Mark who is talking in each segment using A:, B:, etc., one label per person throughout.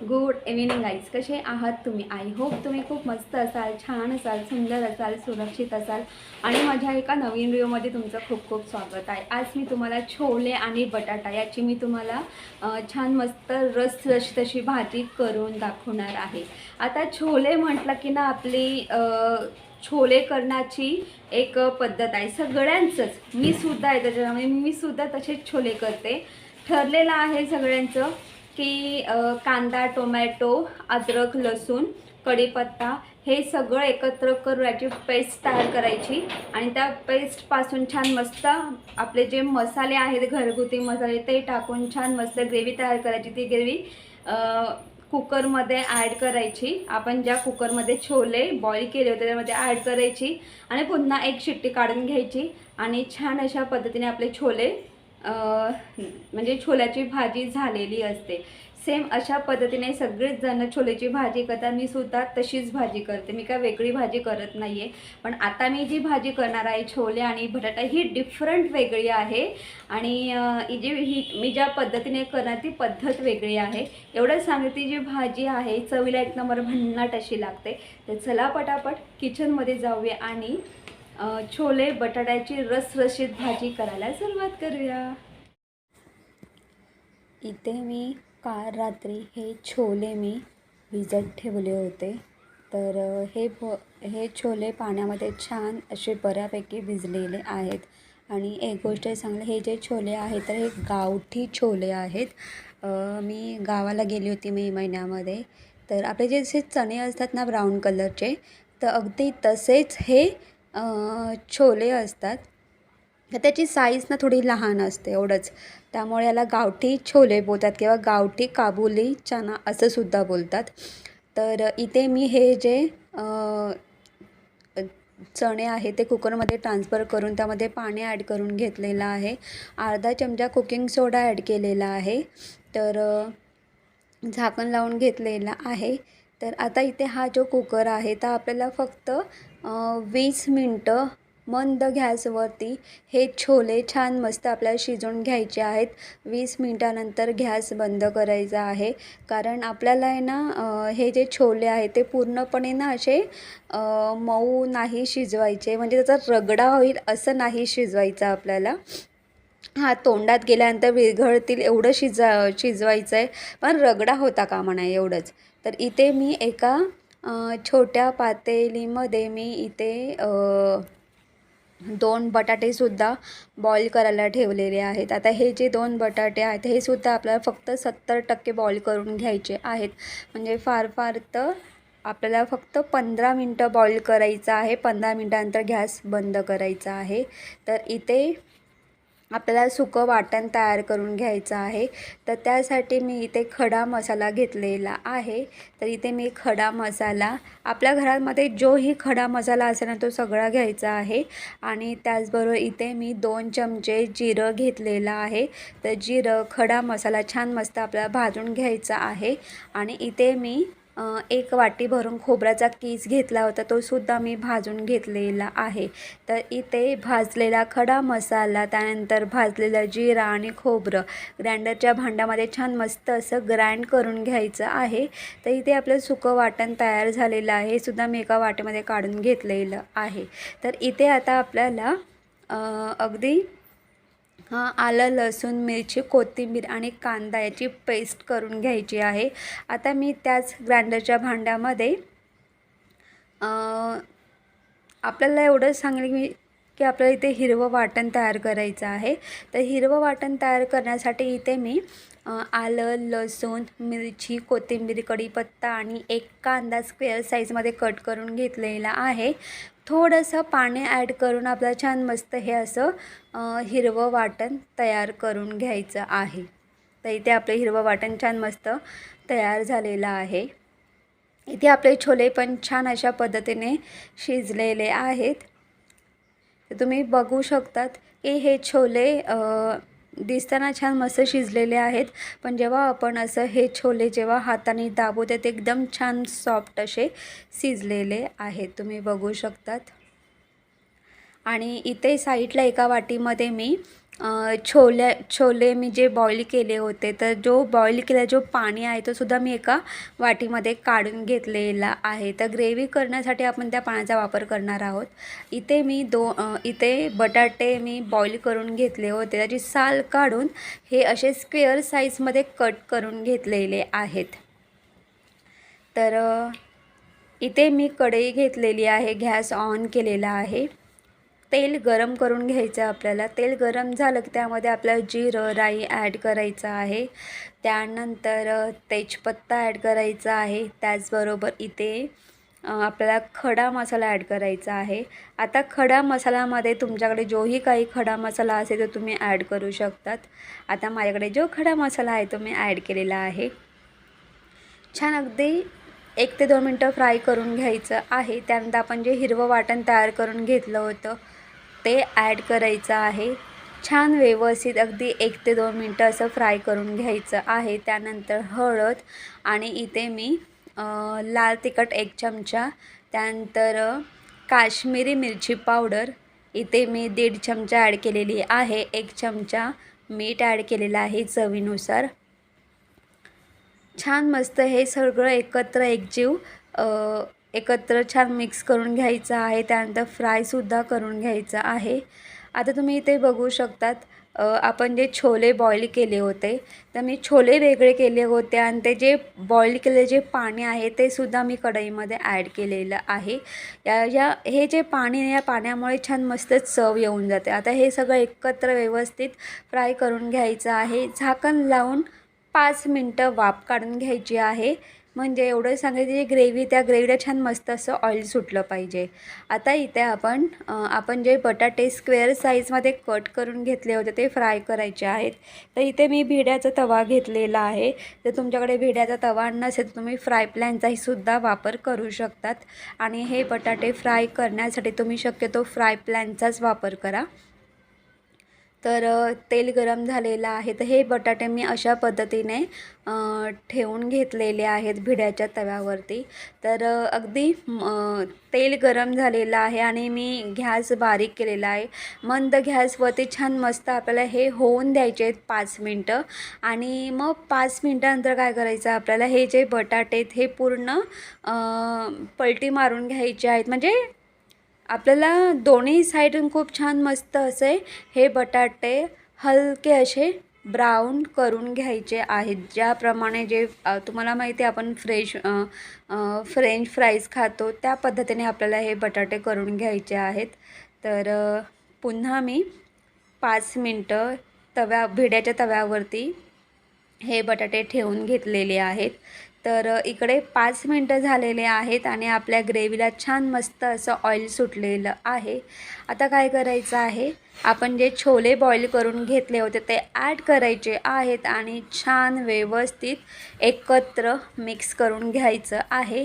A: Good evening eyes कसे आहात तुम्ही? आय होप तुम्ही खूप मस्त असाल छान असाल सुंदर असाल सुरक्षित असाल. आणि माझ्या एका नवीन व्हिडिओमध्ये तुमचं खूप खूप स्वागत आहे. आज मी तुम्हाला छोले आणि बटाटा याची मी तुम्हाला छान मस्त रस रस तशी भाजी करून दाखवणार आहे. आता छोले म्हटलं की ना आपली छोले करण्याची एक पद्धत आहे. सगळ्यांचंच. मी सुद्धा आहे त्याच्यामुळे मी सुद्धा तसेच छोले करते. ठरलेलं आहे सगळ्यांचं. की कांदा टोमॅटो अद्रक लसूण कढीपत्ता हे सगळं एकत्र करून याची पेस्ट तयार करायची. आणि त्या पेस्टपासून छान मस्त आपले जे मसाले आहेत घरगुती मसाले ते टाकून छान मस्त ग्रेव्ही तयार करायची. ती ग्रेव्ही कुकरमध्ये ॲड करायची. आपण ज्या कुकरमध्ये छोले बॉईल केले होते त्यामध्ये ॲड करायची. आणि पुन्हा एक शिट्टी काढून घ्यायची. आणि छान अशा पद्धतीने आपले छोले म्हणजे छोल्याची भाजी झालेली असते. सेम अशा पद्धतीने सगळेच जण छोलेची भाजी करतात. मी सुद्धा तशीच भाजी करते. मी काय वेगळी भाजी करत नाही आहे पण आता मी जी भाजी करणार आहे छोले आणि बटाटा ही डिफरंट वेगळी आहे. आणि ही जी ही मी ज्या पद्धतीने करणार ती पद्धत वेगळी आहे. एवढंच सांगते जी भाजी आहे चवीला एक नंबर भन्नाट अशी लागते. तर चला पटापट किचनमध्ये जाऊया आणि छोले बटाट्याची रसरशीत भाजी करायला सुरुवात करूया. इथे मी काल रात्री हे छोले मी भिजत ठेवले होते. तर हे भ हे छोले पाण्यामध्ये छान असे बऱ्यापैकी भिजलेले आहेत. आणि एक गोष्ट सांगले हे जे छोले आहेत तर हे गावठी छोले आहेत. मी गावाला गेली होती मे महिन्यामध्ये. तर आपले जे असे चणे असतात ना ब्राऊन कलरचे तर अगदी तसेच हे छोले असतात. तर त्याची साईज ना थोडी लहान असते एवढंच. त्यामुळे याला गावठी छोले बोलतात किंवा गावठी काबुली चना असं सुद्धा बोलतात. तर इथे मी हे जे चणे आहे ते कुकरमध्ये ट्रान्सफर करून त्यामध्ये पाणी ॲड करून घेतलेलं आहे. अर्धा चमचा कुकिंग सोडा ॲड केलेला आहे. तर झाकण लावून घेतलेला आहे. तर आता इथे हा जो कुकर आहे तर आपल्याला फक्त वीस मिनटं मंद गॅसवरती हे छोले छान मस्त आपल्याला शिजवून घ्यायचे आहेत. वीस मिनटानंतर गॅस बंद करायचा आहे. कारण आपल्याला आहे ना हे जे छोले आहे ते पूर्णपणे ना असे मऊ नाही शिजवायचे. म्हणजे त्याचा रगडा होईल असं नाही शिजवायचं आपल्याला. हा तोंडात गेल्यानंतर विरघळतील एवढं शिजा शिजवायचं आहे पण रगडा होता कामा नाही एवढंच. तर इथे मी एका छोट्या पातेलीमध्ये मी इथे दोन बटाटेसुद्धा बॉईल करायला ठेवलेले आहेत. आता हे जे दोन बटाटे आहेत हे सुद्धा आपल्याला फक्त सत्तर टक्के बॉईल करून घ्यायचे आहेत. म्हणजे फार फार तर आपल्याला फक्त पंधरा मिनटं बॉईल करायचं आहे. पंधरा मिनटानंतर गॅस बंद करायचा आहे. तर इथे आपल्याला सुकं वाटण तयार करून घ्यायचं आहे. तर त्यासाठी मी इथे खडा मसाला घेतलेला आहे. तर इथे मी खडा मसाला आपल्या घरामध्ये जोही खडा मसाला असेल ना तो सगळा घ्यायचा आहे. आणि त्याचबरोबर इथे मी दोन चमचे जिरं घेतलेलं आहे. तर जिरं खडा मसाला छान मस्त आपल्याला भाजून घ्यायचा आहे. आणि इथे मी एक वाटी भरून खोबऱ्याचा कीस घेतला होता तो सुद्धा मी भाजून घेतलेला आहे. तर इथे भाजलेला खडा मसाला त्यानंतर भाजलेलं जिरा आणि खोबरं ग्राइंडरच्या भांड्यामध्ये छान मस्त असं ग्राइंड करून घ्यायचं आहे. तर इथे आपलं सुकं वाटण तयार झालेलं आहे हे सुद्धा मी एका वाटीमध्ये काढून घेतलेलं आहे. तर इथे आता आपल्याला अगदी हां आलं लसूण मिरची कोथिंबीर आणि कांदा याची पेस्ट करून घ्यायची आहे. आता मी त्याच ग्राइंडरच्या भांड्यामध्ये आपल्याला एवढं सांगेल मी की आपल्याला इथे हिरवं वाटण तयार करायचं आहे. तर हिरवं वाटण तयार करण्यासाठी इथे मी आलं लसूण मिरची कोथिंबीर कढीपत्ता आणि एक कांदा स्क्वेअर साईजमध्ये कट करून घेतलेला आहे. थोडंसं पाणी ॲड करून आपल्याला छान मस्त हे असं हिरवं वाटण तयार करून घ्यायचं आहे. तर इथे आपलं हिरवं वाटण छान मस्त तयार झालेलं आहे. इथे आपले छोले पण छान अशा पद्धतीने शिजलेले आहेत. तर तुम्ही बघू शकतात की हे छोले दिसताना छान मस्त शिजलेले आहेत. पण जेव्हा आपण असं हे छोले जेव्हा हाताने दाबू ते एकदम छान सॉफ्ट असे शिजलेले आहेत. तुम्ही बघू शकतात. आणि इथे साईडला एका वाटीमध्ये मी छोले छोले मी जे बॉईल केले होते तर जो बॉईल केला जो पाणी आहे तो सुद्धा मी एका वाटीमध्ये काढून घेतलेला आहे. तर ग्रेव्ही करण्यासाठी आपण त्या पाण्याचा वापर करणार आहोत. इथे मी दो इथे बटाटे मी बॉईल करून घेतले होते. त्याची साल काढून हे असे स्क्वेअर साईजमध्ये कट करून घेतलेले आहेत. तर इथे मी कढई घेतलेली आहे गॅस ऑन केलेला आहे. तेल गरम करून घ्यायचं आहे आपल्याला. तेल गरम झालं की त्यामध्ये आपल्याला जिरं राई ॲड करायचं आहे. त्यानंतर तेजपत्ता ॲड करायचा आहे. त्याचबरोबर इथे आपल्याला खडा मसाला ॲड करायचा आहे. आता खडा मसाल्यामध्ये तुमच्याकडे जोही काही खडा मसाला असेल तो तुम्ही ॲड करू शकतात. आता माझ्याकडे जो खडा मसाला आहे तो मी ॲड केलेला आहे. छान अगदी एक ते दोन मिनटं फ्राय करून घ्यायचं आहे. त्यानंतर आपण जे हिरवं वाटण तयार करून घेतलं होतं ते ॲड करायचं आहे. छान व्यवस्थित अगदी एक ते दोन मिनटं असं फ्राय करून घ्यायचं आहे. त्यानंतर हळद आणि इथे मी लाल तिखट एक चमचा. त्यानंतर काश्मीरी मिरची पावडर इथे मी दीड चमचा ॲड केलेली आहे. एक चमचा मीठ ॲड केलेलं आहे चवीनुसार. छान मस्त हे सगळं एकत्र एकजीव एकत्र छान मिक्स करून घ्यायचं आहे. त्यानंतर फ्रायसुद्धा करून घ्यायचं आहे. आता तुम्ही इथे बघू शकतात आपण जे छोले बॉईल केले होते तर मी छोले वेगळे केले होते आणि ते जे बॉईल केले जे पाणी आहे ते सुद्धा मी कढईमध्ये ॲड केलेलं आहे. या या हे जे पाणी आहे, या पाण्यामुळे छान मस्त चव येऊन जाते. आता हे सगळं एकत्र व्यवस्थित फ्राय करून घ्यायचं आहे. झाकण लावून पाच मिनटं वाफ काढून घ्यायची आहे. म्हणजे एवढं सांगायचं जे ग्रेव्ही त्या ग्रेव्हीला छान मस्त असं ऑइल सुटलं पाहिजे. आता इथे आपण आपण जे बटाटे स्क्वेअर साईजमध्ये कट करून घेतले होते ते फ्राय करायचे आहेत. तर इथे मी भिड्याचा तवा घेतलेला आहे. जर तुमच्याकडे भिड्याचा तवा नसेल तर तुम्ही फ्राय प्लॅनचाही सुद्धा वापर करू शकतात. आणि हे बटाटे फ्राय करण्यासाठी तुम्ही शक्यतो फ्राय प्लॅनचाच वापर करा. तर तेल गरम झालेलं आहे. तर हे बटाटे मी अशा पद्धतीने ठेवून घेतलेले आहेत भिड्याच्या तव्यावरती. तर अगदी तेल गरम झालेलं आहे आणि मी गॅस बारीक केलेला आहे. मंद गॅसवरती छान मस्त आपल्याला हे होऊन द्यायचे आहेत पाच मिनटं. आणि मग पाच मिनटानंतर काय करायचं? आपल्याला हे जे बटाटे आहेत हे पूर्ण पलटी मारून घ्यायचे आहेत. म्हणजे आपल्याला दोन्ही साईडून खूप छान मस्त असे हे बटाटे हलके असे ब्राऊन करून घ्यायचे आहेत. ज्याप्रमाणे जे तुम्हाला माहिती आहे आपण फ्रेश फ्रेंच फ्राईज खातो त्या पद्धतीने आपल्याला हे बटाटे करून घ्यायचे आहेत. तर पुन्हा मी पाच मिनटं तव्या भिड्याच्या तव्यावरती हे बटाटे ठेवून घेतलेले आहेत. तर इकडे पाच मिनटं झालेले आहेत आणि आपल्या ग्रेव्हीला छान मस्त असं ऑइल सुटलेलं आहे. आता काय करायचं आहे? आपण जे छोले बॉईल करून घेतले होते ते ॲड करायचे आहेत आणि छान व्यवस्थित एकत्र मिक्स करून घ्यायचं आहे.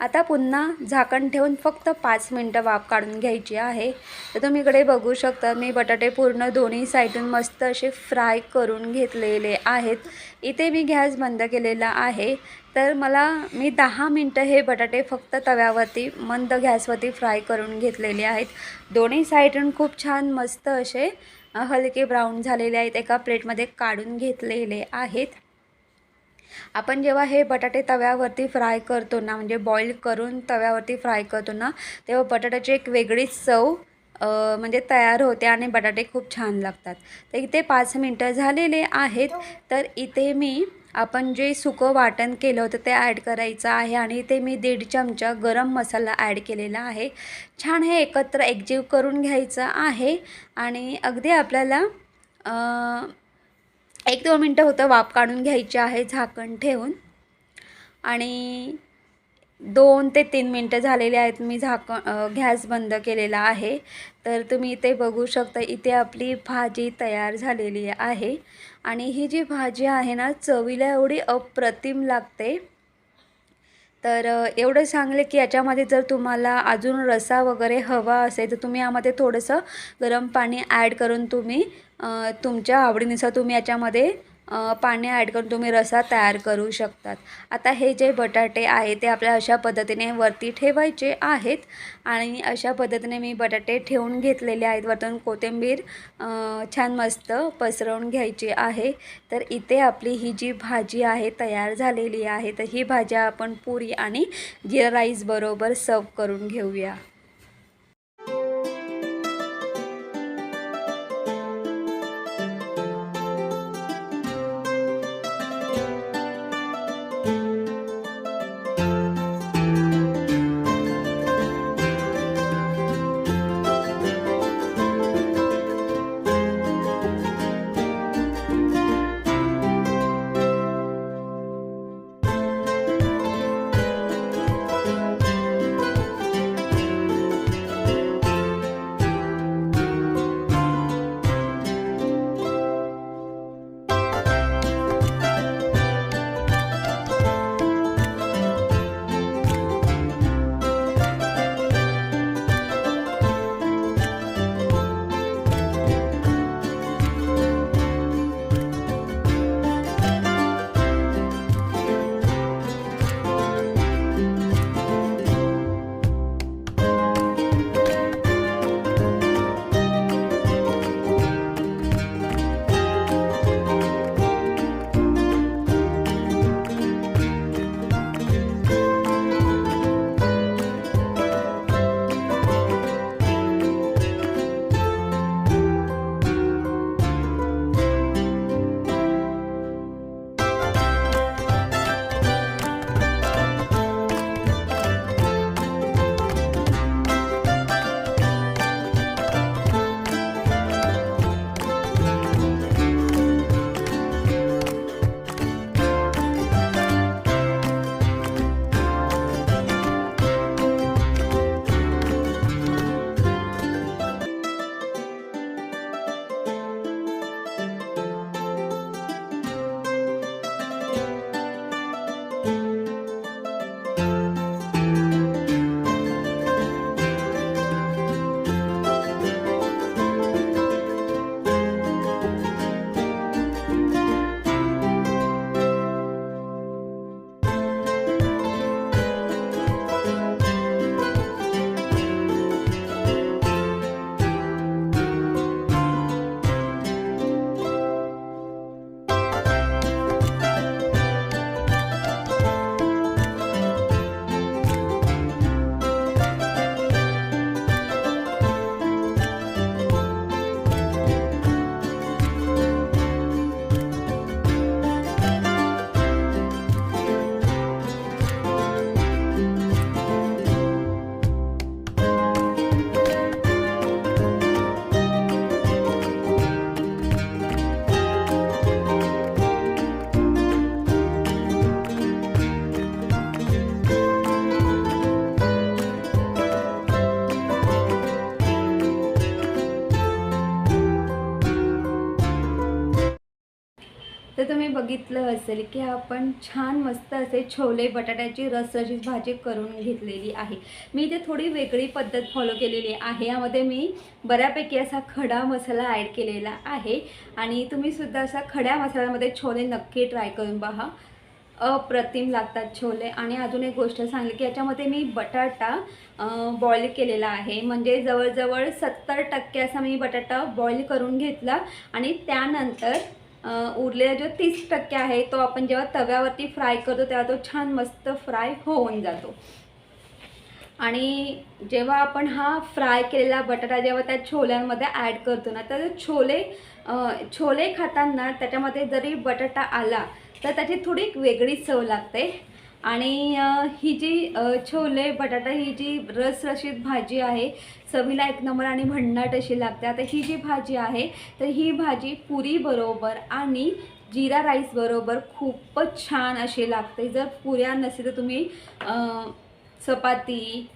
A: आता पुन्हा झाकण ठेवून फक्त पाच मिनटं वाफ काढून घ्यायची आहे. तर तुम्ही इकडे बघू शकता मी बटाटे पूर्ण दोन्ही साईडून मस्त असे फ्राय करून घेतलेले आहेत. इथे मी गॅस बंद केलेला आहे. तर मला मी दहा मिनटं हे बटाटे फक्त तव्यावरती मंद गॅसवरती फ्राय करून घेतलेले आहेत. दोन्ही साईडून खूप छान मस्त असे हलके ब्राऊन झालेले आहेत. एका प्लेटमध्ये काढून घेतलेले आहेत. आपण जेव्हा हे बटाटे तव्यावरती फ्राय करतो ना म्हणजे बॉईल करून तव्यावरती फ्राय करतो ना तेव्हा बटाट्याची एक वेगळीच चव म्हणजे तयार होते आणि बटाटे खूप छान लागतात. तर इथे पाच मिनटं झालेले आहेत. तर इथे मी आपण जे सुकं वाटण केलं होतं ते ॲड करायचं आहे आणि इथे मी दीड चमचा गरम मसाला ॲड केलेला आहे. छान हे एकत्र एकजीव करून घ्यायचं आहे आणि अगदी आपल्याला एक दोन मिनटं होतं वाफ काढून घ्यायची आहे झाकण ठेवून. आणि दोन ते तीन मिनटं झालेले आहेत मी झाकण गॅस बंद केलेला आहे. तर तुम्ही इथे बघू शकता इथे आपली भाजी तयार झालेली आहे. आणि ही जी भाजी आहे ना चवीला एवढी अप्रतिम लागते. तर एवढं सांगले की याच्यामध्ये जर तुम्हाला अजून रसा वगैरे हवा असेल तर तुम्ही यामध्ये थोडंसं गरम पाणी ॲड करून तुम्ही तुमच्या आवडीनुसार तुम्ही याच्यामध्ये पाणी ॲड करून तुम्ही रसा तयार करू शकतात. आता हे जे बटाटे आहे ते आपल्या अशा पद्धतीने वरती ठेवायचे आहेत आणि अशा पद्धतीने मी बटाटे ठेवून घेतलेले आहेत. वरतून कोथिंबीर छान मस्त पसरवून घ्यायची आहे. तर इथे आपली ही जी भाजी आहे तयार झालेली आहे तर ही भाज्या आपण पुरी आणि जिरा राईस बरोबर सर्व करून घेऊया. बघितलं असेल की आपण छान मस्त असे छोले बटाट्याची रसाची भाजी करून घेतलेली आहे. मी इथे थोडी वेगळी पद्धत फॉलो केलेली आहे. यामध्ये मी बऱ्यापैकी असा खडा मसाला ॲड केलेला आहे. आणि तुम्हीसुद्धा असा खड्या मसाल्यामध्ये छोले नक्की ट्राय करून पहा. अप्रतिम लागतात छोले. आणि अजून एक गोष्ट सांगली की याच्यामध्ये मी बटाटा बॉईल केलेला आहे. म्हणजे जवळजवळ सत्तर टक्के असा मी बटाटा बॉईल करून घेतला. आणि त्यानंतर उरलेला जो तीस टक्के आहे तो आपण जेव्हा तव्यावरती फ्राय करतो तेव्हा तो छान मस्त फ्राय हो होऊन जातो. आणि जेव्हा आपण हा फ्राय केलेला बटाटा जेव्हा त्या छोल्यांमध्ये ॲड करतो ना तर छोले छोले खाताना त्याच्यामध्ये जरी बटाटा आला तर त्याची थोडी एक वेगळी चव लागते. आणि ही जी छोले बटाटा ही जी रसरशीत भाजी आहे चवीला एक नंबर आणि भन्नाट अशी लागते. आता ही जी भाजी आहे तर ही भाजी पुरी बरोबर आणि जिरा राईस बरोबर खूपच छान अशी लागते. जर पुऱ्या नसेल तर तुम्ही चपाती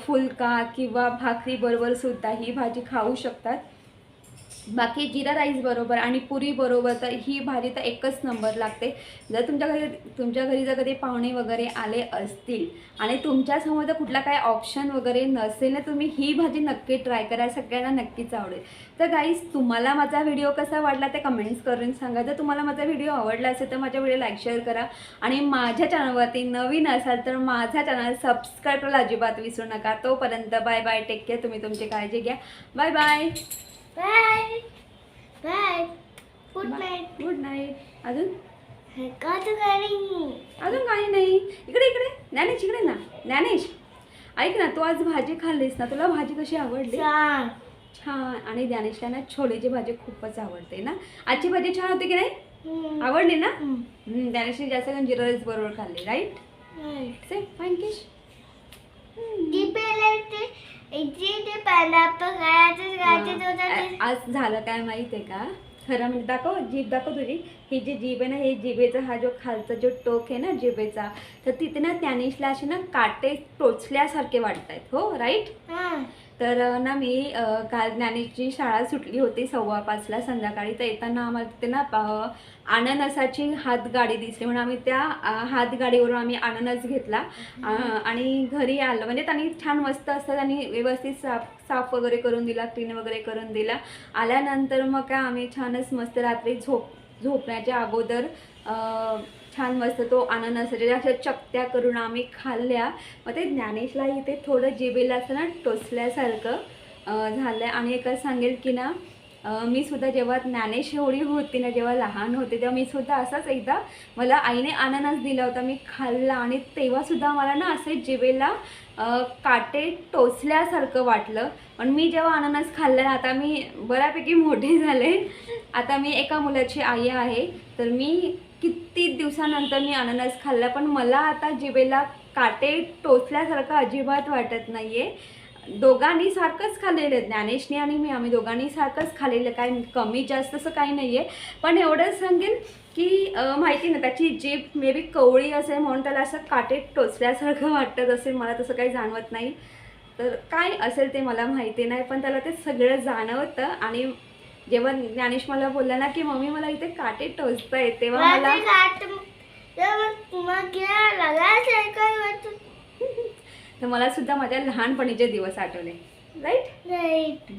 A: फुलका किंवा भाकरी ही भाजी खाऊ शकतात. बाकी जिरा राईस बरोबर आणि पुरी बरोबर तर ही भाजी तर एकच नंबर लागते. जर तुमच्या घरी तुमच्या घरी जर कधी पाहुणे वगैरे आले असतील आणि तुमच्यासमोर जर कुठला काय ऑप्शन वगैरे नसेल ना तुम्ही ही भाजी नक्की ट्राय करा. सगळ्यांना नक्कीच आवडेल. तर गाईज तुम्हाला माझा व्हिडिओ कसा वाटला ते कमेंट्स करून सांगा. जर तुम्हाला माझा व्हिडिओ आवडला असेल तर माझ्या व्हिडिओ लाईक शेअर करा. आणि माझ्या चॅनलवरती नवीन असाल तर माझा चॅनल सबस्क्राईब करायला अजिबात विसरू नका. तोपर्यंत बाय बाय टेक केअर तुम्ही तुमची काळजी घ्या. Bye bye
B: bye bye good night
A: good night अजून? अजून काही नाही. इकडे इकडे. ज्ञानेश इकडे ना. ज्ञानेश ऐक ना तू आज भाजी खाल्लीस ना तुला भाजी कशी आवडली?
B: छान.
A: छान. आणि ज्ञानेशला ना छोलेची भाजी खूपच आवडते ना. आजची भाजी छान होती की नाही. आवडली ना? ज्ञानेशने जास्त करून जिरा राईस बरोबर खाल्ली राईट. से थँकिश आज झालं काय माहिती आहे का? खरं म्हणजे दाखव जीभ दाखव तुझी. ही जी जीभ आहे ना हे जिभेचा हा जो खालचा जो टोक आहे ना जिभेचा तर तिथे ना ज्ञानेशला असे ना काटे टोचल्यासारखे वाटत आहेत हो राईट
B: हां.
A: तर ना मी काल ज्ञानेशची शाळा सुटली होती सव्वा पाचला संध्याकाळी. तर येताना आम्हाला तिथे ना अननसाची हातगाडी दिसली. म्हणून आम्ही त्या हातगाडीवरून आम्ही अननस घेतला. आणि घरी आलं. म्हणजे त्यांनी छान मस्त असतं त्यांनी व्यवस्थित साफ साफ वगैरे करून दिला क्लीन वगैरे करून दिला. आल्यानंतर मग काय आम्ही छानच मस्त रात्री झोप झोपण्याच्या अगोदर छान मस्त तो अननसाच्या अशा चकत्या करून आम्ही खाल्ल्या मग ते ज्ञानेशला इथे थोडं जिबेला असं ना टोचल्यासारखं झालं आहे आणि एकच सांगेल की ना मी सुद्धा जेव्हा ज्ञानेश एवढी होती ना जेव्हा लहान होते तेव्हा मी सुद्धा असाच एकदा मला आईने अननस दिला होता मी खाल्ला. आणि तेव्हासुद्धा मला ना असे जिबेला काटे टोचल्यासारखं वाटलं. पण मी जेव्हा अननस खाल्लं ना आता मी बऱ्यापैकी मोठे झाले. आता मी एका मुलाची आई आहे. तर मी किती दिवसानंतर मी अननस खाल्ला पण मला आता जिभेला काटे टोचल्यासारखं अजिबात वाटत नाही आहे दोघांनी सारखंच खाल्लेलं आहे. ज्ञानेशने आणि मी आम्ही दोघांनी सारखंच खाल्लेलं काय कमी जास्त असं काही नाही आहे पण एवढंच सांगेन की माहिती ना त्याची जीभ मे बी कवळी असेल म्हणून त्याला असं काटे टोचल्यासारखं वाटत असेल. मला तसं काही जाणवत नाही. तर काय असेल ते मला माहिती नाही पण त्याला ते सगळं जाणवतं आणि जेव्हा ज्ञानेश मला बोलला ना की मम्मी मला इथे काटे टोचत आहेत तेव्हा मला तर मला सुद्धा माझ्या लहानपणीचे दिवस आठवले. Right
B: right